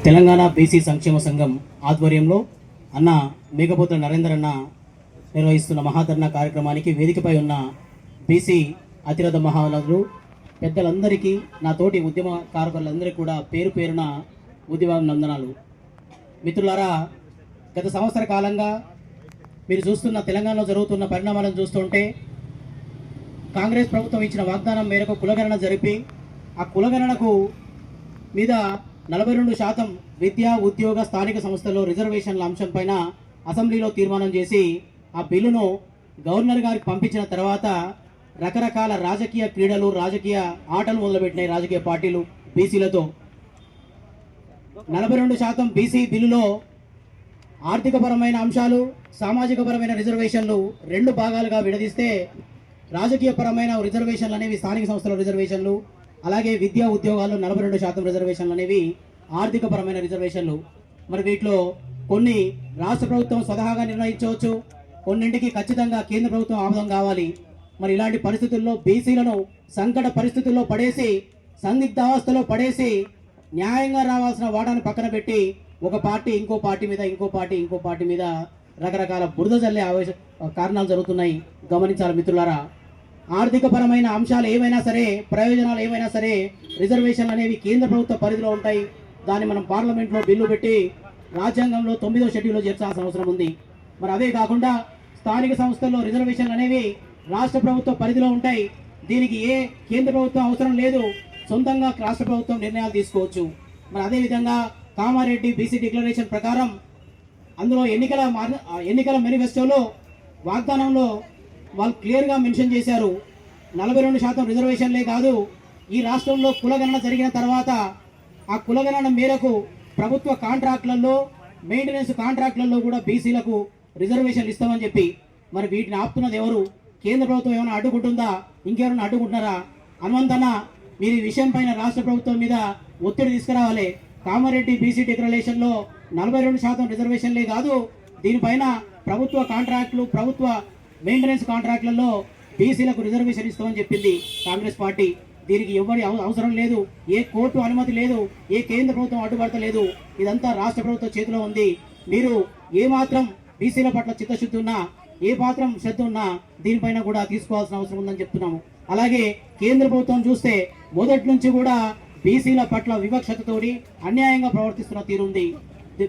Telangana BC సంక్షేమ సంఘం ఆధ్వర్యంలో అన్న మేఘపోతుల నరేందర్ అన్న నిర్వహిస్తున్న మహాధరణ కార్యక్రమానికి వేదికపై ఉన్న బీసీ అతిరథ మహానదులు పెద్దలందరికీ నా తోటి ఉద్యమ కారకులందరికీ కూడా పేరు పేరున ఉద్యమ నందనాలు మిత్రులారా గత సంవత్సర కాలంగా మీరు చూస్తున్న తెలంగాణలో జరుగుతున్న పరిణామాలను చూస్తుంటే కాంగ్రెస్ ప్రభుత్వం ఇచ్చిన వాగ్దానం మేరకు కులగణన జరిపి ఆ కులగణనకు మీద నలభై రెండు శాతం విద్యా ఉద్యోగ స్థానిక సంస్థల్లో రిజర్వేషన్ల అంశంపైన అసెంబ్లీలో తీర్మానం చేసి ఆ బిల్లును గవర్నర్ గారికి పంపించిన తర్వాత రకరకాల రాజకీయ క్రీడలు రాజకీయ ఆటలు మొదలుపెట్టినాయి రాజకీయ పార్టీలు బీసీలతో. నలభై రెండు శాతం బీసీ బిల్లులో ఆర్థికపరమైన అంశాలు సామాజికపరమైన రిజర్వేషన్లు రెండు భాగాలుగా విడదీస్తే రాజకీయపరమైన రిజర్వేషన్లు అనేవి స్థానిక సంస్థల రిజర్వేషన్లు అలాగే విద్యా ఉద్యోగాలు నలభై రెండు శాతం రిజర్వేషన్లు అనేవి ఆర్థికపరమైన రిజర్వేషన్లు. మరి వీటిలో కొన్ని రాష్ట్ర ప్రభుత్వం స్వతహాగా నిర్ణయించవచ్చు కొన్నింటికి ఖచ్చితంగా కేంద్ర ప్రభుత్వం ఆమోదం కావాలి. మరి ఇలాంటి పరిస్థితుల్లో బీసీలను సంకట పరిస్థితుల్లో పడేసి సందిగ్ధావస్థలో పడేసి న్యాయంగా రావాల్సిన వాటాను పక్కన పెట్టి ఒక పార్టీ ఇంకో పార్టీ మీద ఇంకో పార్టీ ఇంకో పార్టీ మీద రకరకాల బురద జల్లే ఆవేశ కారణాలు జరుగుతున్నాయి. గమనించాలి మిత్రులారా. ఆర్థిక పరమైన అంశాలు ఏమైనా సరే ప్రయోజనాలు ఏమైనా సరే రిజర్వేషన్లు అనేవి కేంద్ర ప్రభుత్వ పరిధిలో ఉంటాయి. దాన్ని మనం పార్లమెంట్లో బిల్లు పెట్టి రాజ్యాంగంలో తొమ్మిదో షెడ్యూల్లో చేర్చాల్సిన అవసరం ఉంది. మరి అదే కాకుండా స్థానిక సంస్థల్లో రిజర్వేషన్లు అనేవి రాష్ట్ర ప్రభుత్వ పరిధిలో ఉంటాయి. దీనికి ఏ కేంద్ర ప్రభుత్వం అవసరం లేదు. సొంతంగా రాష్ట్ర ప్రభుత్వం నిర్ణయాలు తీసుకోవచ్చు. మరి అదేవిధంగా కామారెడ్డి బీసీ డిక్లరేషన్ ప్రకారం అందులో ఎన్నికల ఎన్నికల మేనిఫెస్టోలో వాగ్దానంలో వాళ్ళు క్లియర్గా మెన్షన్ చేశారు. నలభై రెండు శాతం రిజర్వేషన్లే కాదు ఈ రాష్ట్రంలో కులగణన జరిగిన తర్వాత ఆ కులగణన మేరకు ప్రభుత్వ కాంట్రాక్టులలో మెయింటెనెన్స్ కాంట్రాక్టులలో కూడా బీసీలకు రిజర్వేషన్లు ఇస్తామని చెప్పి మరి వీటిని ఆపుతున్నది ఎవరు? కేంద్ర ప్రభుత్వం ఏమైనా అడ్డుకుంటుందా? ఇంకెవరైనా అడ్డుకుంటున్నారా? అనువంతన మీరు ఈ విషయం పైన రాష్ట్ర ప్రభుత్వం మీద ఒత్తిడి తీసుకురావాలి. కామారెడ్డి బీసీ డిక్లరేషన్లో నలభై రెండు శాతం రిజర్వేషన్లే కాదు దీనిపైన ప్రభుత్వ కాంట్రాక్టులు ప్రభుత్వ మెయింటెనెన్స్ కాంట్రాక్టులలో బీసీలకు రిజర్వేషన్ ఇస్తామని చెప్పింది కాంగ్రెస్ పార్టీ. దీనికి ఎవరి అవసరం లేదు ఏ కోర్టు అనుమతి లేదు ఏ కేంద్ర ప్రభుత్వం అడ్డుపడతలేదు. ఇదంతా రాష్ట్ర ప్రభుత్వ చేతిలో ఉంది. మీరు ఏ మాత్రం బీసీల పట్ల చిత్తశుద్ధి ఉన్నా ఏ మాత్రం శ్రద్ధ ఉన్నా దీనిపైన కూడా తీసుకోవాల్సిన అవసరం ఉందని చెప్తున్నాము. అలాగే కేంద్ర ప్రభుత్వం చూస్తే మొదటి నుంచి కూడా బీసీల పట్ల వివక్షతతోని అన్యాయంగా ప్రవర్తిస్తున్న తీరుంది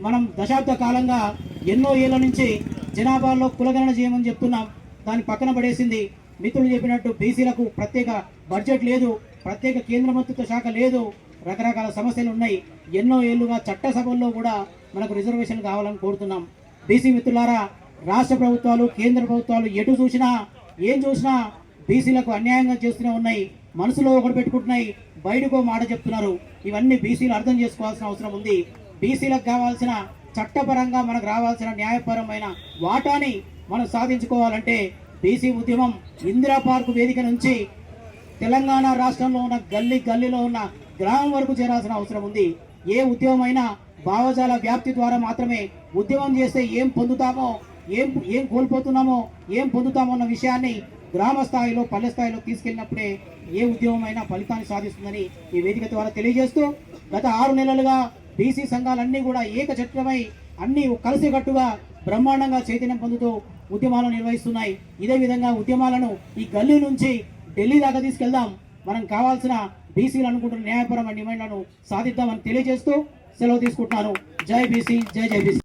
మనం దశాబ్ద కాలంగా ఎన్నో ఏళ్ళ నుంచి జనాభాలో కులగణన చేయమని చెప్తున్నాం. దాన్ని పక్కన పడేసింది. మిత్రులు చెప్పినట్టు బీసీలకు ప్రత్యేక బడ్జెట్ లేదు ప్రత్యేక కేంద్ర మంత్రిత్వ శాఖ లేదు. రకరకాల సమస్యలు ఉన్నాయి. ఎన్నో ఏళ్ళుగా చట్టసభల్లో కూడా మనకు రిజర్వేషన్ కావాలని కోరుతున్నాం. బీసీ మిత్రులారా రాష్ట్ర ప్రభుత్వాలు కేంద్ర ప్రభుత్వాలు ఎటు చూసినా ఏం చూసినా బీసీలకు అన్యాయంగా చేస్తూనే ఉన్నాయి. మనసులో ఒకటి పెట్టుకుంటున్నాయి. బయటకో మాట చెప్తున్నారు. ఇవన్నీ బీసీలు అర్థం చేసుకోవాల్సిన అవసరం ఉంది. బీసీలకు కావాల్సిన చట్టపరంగా మనకు రావాల్సిన న్యాయపరమైన వాటాని మనం సాధించుకోవాలంటే బీసీ ఉద్యమం ఇందిరా పార్క్ వేదిక నుంచి తెలంగాణ రాష్ట్రంలో ఉన్న గల్లీ గల్లీలో ఉన్న గ్రామం వరకు చేరాల్సిన అవసరం ఉంది. ఏ ఉద్యమం అయినా భావజాల వ్యాప్తి ద్వారా మాత్రమే ఉద్యమం చేస్తే ఏం పొందుతామో ఏం ఏం కోల్పోతున్నామో ఏం పొందుతామో అన్న విషయాన్ని గ్రామ స్థాయిలో పల్లె స్థాయిలో తీసుకెళ్ళినప్పుడే ఏ ఉద్యమం అయినా ఫలితాన్ని సాధిస్తుందని ఈ వేదిక ద్వారా తెలియజేస్తూ గత ఆరు నెలలుగా బీసీ సంఘాలన్నీ కూడా ఏకచట్రమై అన్నీ కలిసికట్టుగా బ్రహ్మాండంగా చైతన్యం పొందుతూ ఉద్యమాలు నిర్వహిస్తున్నాయి. ఇదే విధంగా ఉద్యమాలను ఈ గల్లీ నుంచి ఢిల్లీ దాకా తీసుకెళ్దాం. మనం కావాల్సిన బీసీలు అనుకుంటున్న న్యాయపరమైన డిమాండ్లను సాధిద్దామని తెలియజేస్తూ సెలవు తీసుకుంటున్నాను. జై బీసీ జై జై బీసీ.